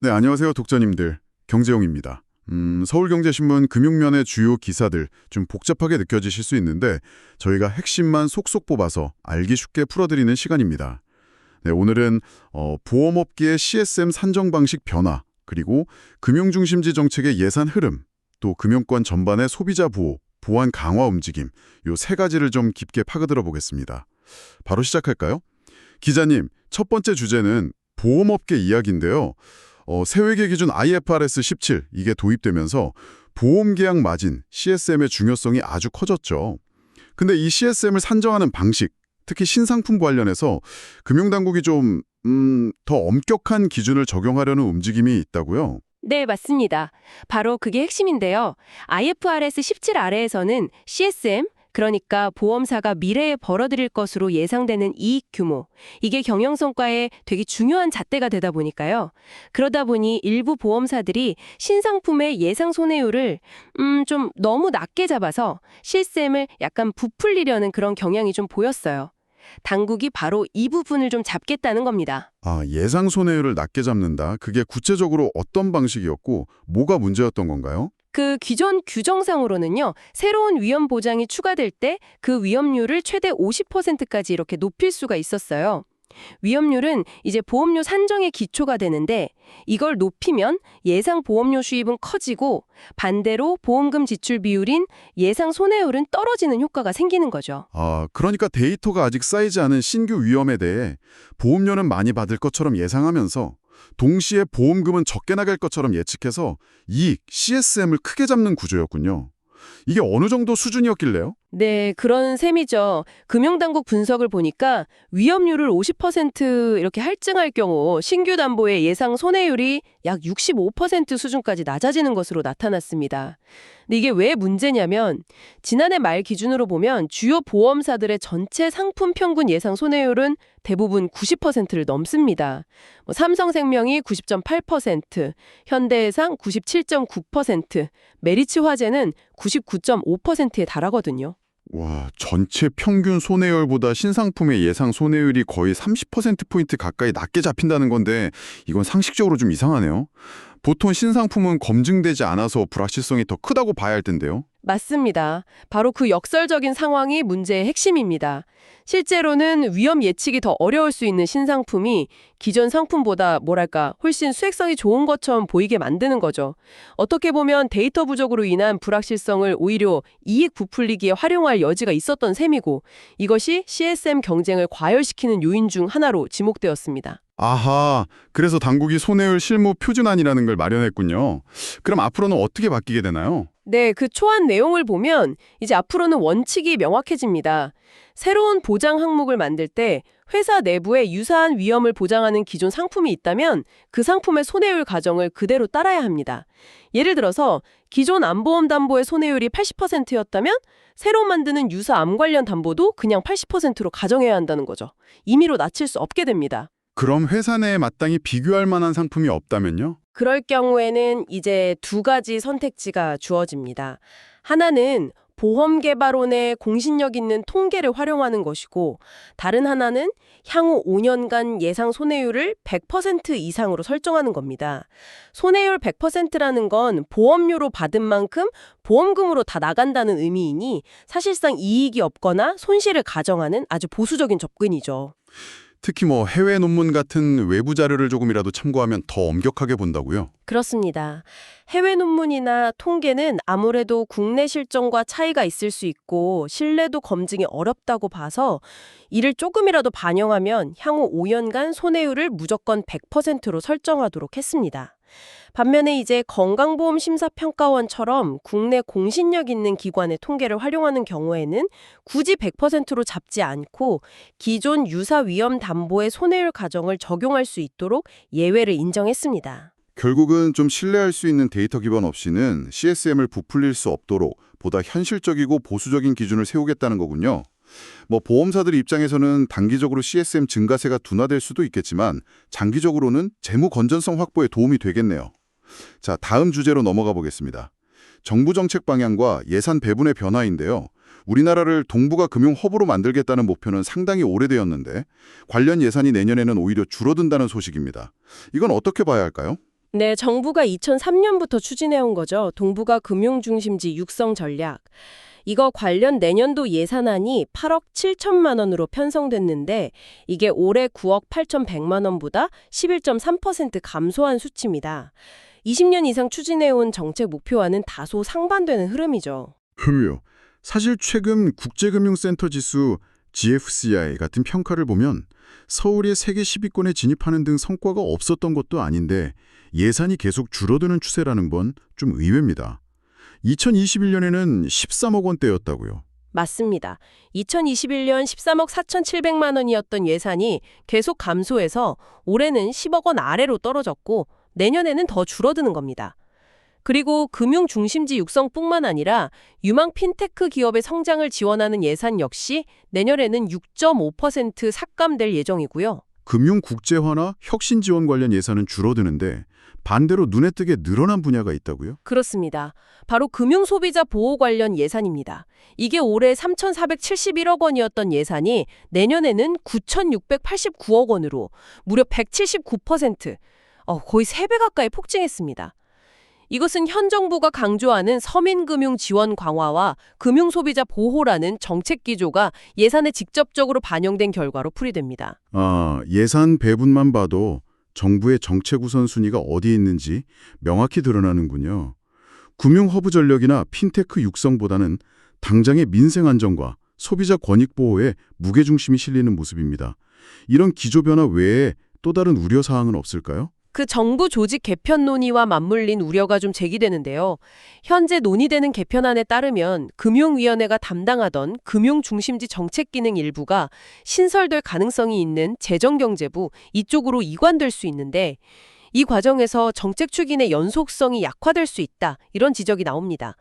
네, 안녕하세요, 독자님들. 경제용입니다. 음, 서울경제신문 금융면의 주요 기사들 좀 복잡하게 느껴지실 수 있는데 저희가 핵심만 속속 뽑아서 알기 쉽게 풀어드리는 시간입니다. 네, 오늘은 어, 보험업계의 CSM 산정 방식 변화, 그리고 금융중심지 정책의 예산 흐름, 또 금융권 전반의 소비자 보호, 보안 강화 움직임, 요 세 가지를 좀 깊게 파고들어 보겠습니다. 바로 시작할까요? 기자님, 첫 번째 주제는 보험업계 이야기인데요. 어, 세회계 기준 IFRS 17 이게 도입되면서 보험계약 마진 CSM의 중요성이 아주 커졌죠. 근데 이 CSM을 산정하는 방식, 특히 신상품 관련해서 금융당국이 좀 음, 더 엄격한 기준을 적용하려는 움직임이 있다고요. 네, 맞습니다. 바로 그게 핵심인데요. IFRS 17 아래에서는 CSM, 그러니까 보험사가 미래에 벌어들일 것으로 예상되는 이익 규모, 이게 경영 성과에 되게 중요한 잣대가 되다 보니까요. 그러다 보니 일부 보험사들이 신상품의 예상 손해율을 음, 좀 너무 낮게 잡아서 CSM을 약간 부풀리려는 그런 경향이 좀 보였어요. 당국이 바로 이 부분을 좀 잡겠다는 겁니다. 아, 예상 손해율을 낮게 잡는다. 그게 구체적으로 어떤 방식이었고 뭐가 문제였던 건가요? 그 기존 규정상으로는요, 새로운 위험 보장이 추가될 때 그 위험률을 최대 50%까지 이렇게 높일 수가 있었어요. 위험률은 이제 보험료 산정의 기초가 되는데 이걸 높이면 예상 보험료 수입은 커지고 반대로 보험금 지출 비율인 예상 손해율은 떨어지는 효과가 생기는 거죠. 아, 그러니까 데이터가 아직 쌓이지 않은 신규 위험에 대해 보험료는 많이 받을 것처럼 예상하면서 동시에 보험금은 적게 나갈 것처럼 예측해서 이익, CSM을 크게 잡는 구조였군요. 이게 어느 정도 수준이었길래요? 네, 그런 셈이죠. 금융당국 분석을 보니까 위험률을 50% 이렇게 할증할 경우 신규 담보의 예상 손해율이 약 65% 수준까지 낮아지는 것으로 나타났습니다. 근데 이게 왜 문제냐면 지난해 말 기준으로 보면 주요 보험사들의 전체 상품 평균 예상 손해율은 대부분 90%를 넘습니다. 뭐 삼성생명이 90.8%, 현대해상 97.9%, 메리츠 화재는 99.5%에 달하거든요. 와, 전체 평균 손해율보다 신상품의 예상 손해율이 거의 30%포인트 가까이 낮게 잡힌다는 건데 이건 상식적으로 좀 이상하네요. 보통 신상품은 검증되지 않아서 불확실성이 더 크다고 봐야 할 텐데요. 맞습니다. 바로 그 역설적인 상황이 문제의 핵심입니다. 실제로는 위험 예측이 더 어려울 수 있는 신상품이 기존 상품보다 뭐랄까 훨씬 수익성이 좋은 것처럼 보이게 만드는 거죠. 어떻게 보면 데이터 부족으로 인한 불확실성을 오히려 이익 부풀리기에 활용할 여지가 있었던 셈이고 이것이 CSM 경쟁을 과열시키는 요인 중 하나로 지목되었습니다. 아하, 그래서 당국이 손해율 실무 표준안이라는 걸 마련했군요. 그럼 앞으로는 어떻게 바뀌게 되나요? 네, 그 초안 내용을 보면 이제 앞으로는 원칙이 명확해집니다. 새로운 보장 항목을 만들 때 회사 내부에 유사한 위험을 보장하는 기존 상품이 있다면 그 상품의 손해율 가정을 그대로 따라야 합니다. 예를 들어서 기존 암보험 담보의 손해율이 80%였다면 새로 만드는 유사 암 관련 담보도 그냥 80%로 가정해야 한다는 거죠. 임의로 낮출 수 없게 됩니다. 그럼 회사 내에 마땅히 비교할 만한 상품이 없다면요? 그럴 경우에는 이제 두 가지 선택지가 주어집니다. 하나는 보험개발원의 공신력 있는 통계를 활용하는 것이고 다른 하나는 향후 5년간 예상 손해율을 100% 이상으로 설정하는 겁니다. 손해율 100%라는 건 보험료로 받은 만큼 보험금으로 다 나간다는 의미이니 사실상 이익이 없거나 손실을 가정하는 아주 보수적인 접근이죠. 특히 뭐 해외 논문 같은 외부 자료를 조금이라도 참고하면 더 엄격하게 본다고요? 그렇습니다. 해외 논문이나 통계는 아무래도 국내 실정과 차이가 있을 수 있고 신뢰도 검증이 어렵다고 봐서 이를 조금이라도 반영하면 향후 5년간 손해율을 무조건 100%로 설정하도록 했습니다. 반면에 이제 건강보험 심사평가원처럼 국내 공신력 있는 기관의 통계를 활용하는 경우에는 굳이 100%로 잡지 않고 기존 유사 위험 담보의 손해율 가정을 적용할 수 있도록 예외를 인정했습니다. 결국은 좀 신뢰할 수 있는 데이터 기반 없이는 CSM을 부풀릴 수 없도록 보다 현실적이고 보수적인 기준을 세우겠다는 거군요. 뭐 보험사들 입장에서는 단기적으로 CSM 증가세가 둔화될 수도 있겠지만 장기적으로는 재무 건전성 확보에 도움이 되겠네요. 자, 다음 주제로 넘어가 보겠습니다. 정부 정책 방향과 예산 배분의 변화인데요. 우리나라를 동북아 금융 허브로 만들겠다는 목표는 상당히 오래되었는데 관련 예산이 내년에는 오히려 줄어든다는 소식입니다. 이건 어떻게 봐야 할까요? 네, 정부가 2003년부터 추진해온 거죠. 동북아 금융중심지 육성 전략. 이거 관련 내년도 예산안이 8억 7천만 원으로 편성됐는데 이게 올해 9억 8천100만 원보다 11.3% 감소한 수치입니다. 20년 이상 추진해온 정책 목표와는 다소 상반되는 흐름이죠. 흠요. 사실 최근 국제금융센터 지수 GFCI 같은 평가를 보면 서울이 세계 10위권에 진입하는 등 성과가 없었던 것도 아닌데 예산이 계속 줄어드는 추세라는 건 좀 의외입니다. 2021년에는 13억 원대였다고요. 맞습니다. 2021년 13억 4,700만 원이었던 예산이 계속 감소해서 올해는 10억 원 아래로 떨어졌고 내년에는 더 줄어드는 겁니다. 그리고 금융 중심지 육성뿐만 아니라 유망 핀테크 기업의 성장을 지원하는 예산 역시 내년에는 6.5% 삭감될 예정이고요. 금융 국제화나 혁신 지원 관련 예산은 줄어드는데 반대로 눈에 띄게 늘어난 분야가 있다고요? 그렇습니다. 바로 금융 소비자 보호 관련 예산입니다. 이게 올해 3,471억 원이었던 예산이 내년에는 9,689억 원으로 무려 179%, 어, 거의 3배 가까이 폭증했습니다. 이것은 현 정부가 강조하는 서민금융 지원 강화와 금융 소비자 보호라는 정책 기조가 예산에 직접적으로 반영된 결과로 풀이됩니다. 아, 예산 배분만 봐도 정부의 정책 우선순위가 어디 있는지 명확히 드러나는군요. 금융 허브 전력이나 핀테크 육성보다는 당장의 민생 안정과 소비자 권익 보호에 무게중심이 실리는 모습입니다. 이런 기조 변화 외에 또 다른 우려 사항은 없을까요? 그 정부 조직 개편 논의와 맞물린 우려가 좀 제기되는데요. 현재 논의되는 개편안에 따르면 금융위원회가 담당하던 금융중심지 정책 기능 일부가 신설될 가능성이 있는 재정경제부 이쪽으로 이관될 수 있는데 이 과정에서 정책 추진의 연속성이 약화될 수 있다. 이런 지적이 나옵니다.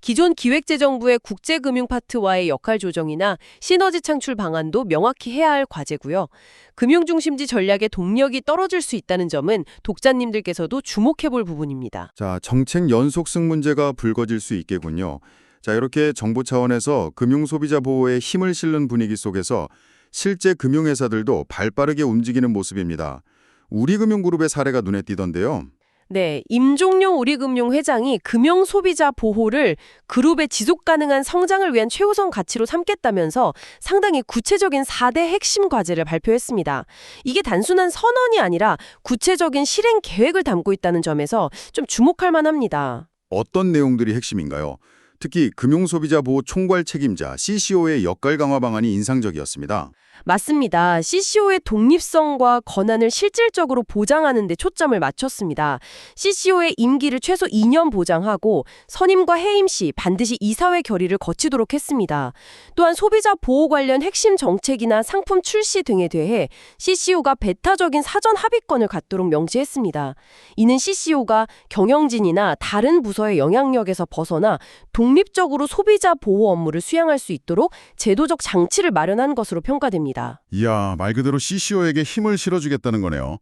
기존 기획재정부의 국제금융 파트와의 역할 조정이나 시너지 창출 방안도 명확히 해야 할 과제고요. 금융중심지 전략의 동력이 떨어질 수 있다는 점은 독자님들께서도 주목해 볼 부분입니다. 자, 정책 연속성 문제가 불거질 수 있겠군요. 자, 이렇게 정부 차원에서 금융 소비자 보호에 힘을 실는 분위기 속에서 실제 금융회사들도 발빠르게 움직이는 모습입니다. 우리금융그룹의 사례가 눈에 띄던데요. 네, 임종용 우리금융 회장이 금융 소비자 보호를 그룹의 지속 가능한 성장을 위한 최우선 가치로 삼겠다면서 상당히 구체적인 4대 핵심 과제를 발표했습니다. 이게 단순한 선언이 아니라 구체적인 실행 계획을 담고 있다는 점에서 좀 주목할 만합니다. 어떤 내용들이 핵심인가요? 특히 금융소비자 보호 총괄 책임자 CCO의 역할 강화 방안이 인상적이었습니다. 맞습니다. CCO의 독립성과 권한을 실질적으로 보장하는 데 초점을 맞췄습니다. CCO의 임기를 최소 2년 보장하고 선임과 해임 시 반드시 이사회 결의를 거치도록 했습니다. 또한 소비자 보호 관련 핵심 정책이나 상품 출시 등에 대해 CCO가 배타적인 사전 합의권을 갖도록 명시했습니다. 이는 CCO가 경영진이나 다른 부서의 영향력에서 벗어나 독립적으로 소비자 보호 업무를 수행할 수 있도록 제도적 장치를 마련한 것으로 평가됩니다. 이야, 말 그대로 CCO에게 힘을 실어주겠다는 거네요.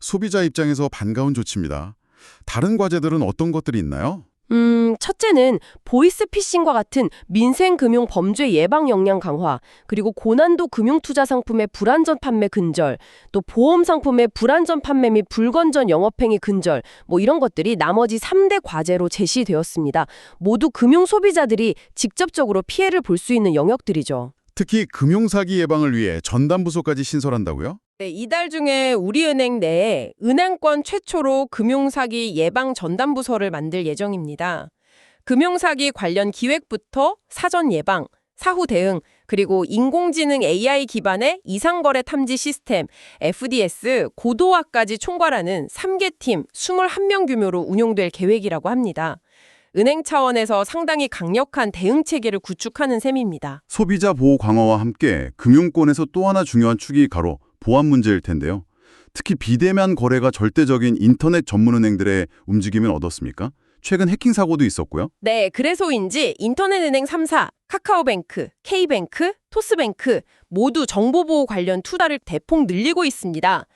소비자 입장에서 반가운 조치입니다. 다른 과제들은 어떤 것들이 있나요? 음, 첫째는 보이스피싱과 같은 민생금융 범죄 예방 역량 강화, 그리고 고난도 금융투자 상품의 불안전 판매 근절, 또 보험 상품의 불안전 판매 및 불건전 영업행위 근절, 뭐 이런 것들이 나머지 3대 과제로 제시되었습니다. 모두 금융 소비자들이 직접적으로 피해를 볼 수 있는 영역들이죠. 특히 금융사기 예방을 위해 전담부서까지 신설한다고요? 네, 이달 중에 우리은행 내에 은행권 최초로 금융사기 예방 전담부서를 만들 예정입니다. 금융사기 관련 기획부터 사전 예방, 사후 대응, 그리고 인공지능 AI 기반의 이상거래 탐지 시스템 FDS 고도화까지 총괄하는 3개 팀 21명 규모로 운용될 계획이라고 합니다. 은행 차원에서 상당히 강력한 대응 체계를 구축하는 셈입니다. 소비자 보호 강화와 함께 금융권에서 또 하나 중요한 축이 가로 보안 문제일 텐데요. 특히 비대면 거래가 절대적인 인터넷 전문은행들의 움직임은 어떻습니까? 최근 해킹 사고도 있었고요. 네, 그래서인지 인터넷은행 3사, 카카오뱅크, K뱅크, 토스뱅크 모두 정보보호 관련 투자를 대폭 늘리고 있습니다.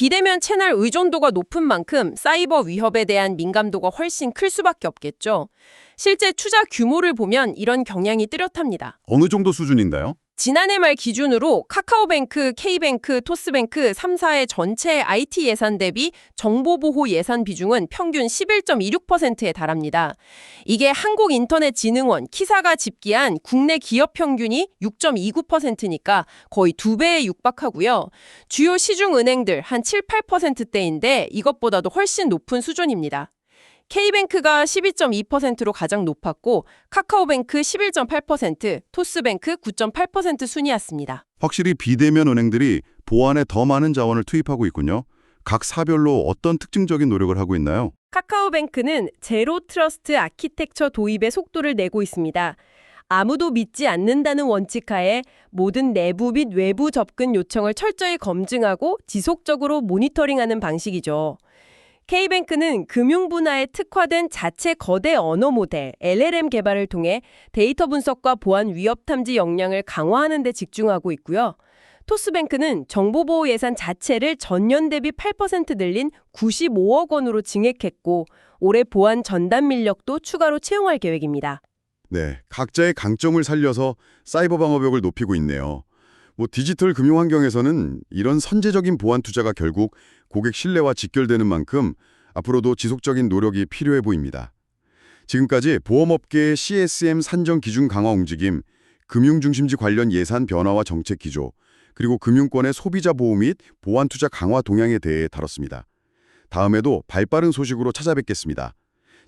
비대면 채널 의존도가 높은 만큼 사이버 위협에 대한 민감도가 훨씬 클 수밖에 없겠죠. 실제 투자 규모를 보면 이런 경향이 뚜렷합니다. 어느 정도 수준인가요? 지난해 말 기준으로 카카오뱅크, K뱅크, 토스뱅크 3사의 전체 IT 예산 대비 정보보호 예산 비중은 평균 11.26%에 달합니다. 이게 한국인터넷진흥원 키사가 집계한 국내 기업 평균이 6.29%니까 거의 두 배에 육박하고요. 주요 시중 은행들 한 7, 8%대인데 이것보다도 훨씬 높은 수준입니다. K뱅크가 12.2%로 가장 높았고 카카오뱅크 11.8%, 토스뱅크 9.8% 순이었습니다. 확실히 비대면 은행들이 보안에 더 많은 자원을 투입하고 있군요. 각 사별로 어떤 특징적인 노력을 하고 있나요? 카카오뱅크는 제로 트러스트 아키텍처 도입의 속도를 내고 있습니다. 아무도 믿지 않는다는 원칙하에 모든 내부 및 외부 접근 요청을 철저히 검증하고 지속적으로 모니터링하는 방식이죠. K뱅크는 금융 분야에 특화된 자체 거대 언어 모델 LLM 개발을 통해 데이터 분석과 보안 위협 탐지 역량을 강화하는 데 집중하고 있고요. 토스뱅크는 정보보호 예산 자체를 전년 대비 8% 늘린 95억 원으로 증액했고 올해 보안 전담 인력도 추가로 채용할 계획입니다. 네, 각자의 강점을 살려서 사이버 방어벽을 높이고 있네요. 뭐 디지털 금융 환경에서는 이런 선제적인 보안 투자가 결국 고객 신뢰와 직결되는 만큼 앞으로도 지속적인 노력이 필요해 보입니다. 지금까지 보험업계의 CSM 산정 기준 강화 움직임, 금융 중심지 관련 예산 변화와 정책 기조, 그리고 금융권의 소비자 보호 및 보안 투자 강화 동향에 대해 다뤘습니다. 다음에도 발빠른 소식으로 찾아뵙겠습니다.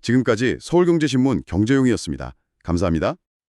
지금까지 서울경제신문 경제용이었습니다. 감사합니다.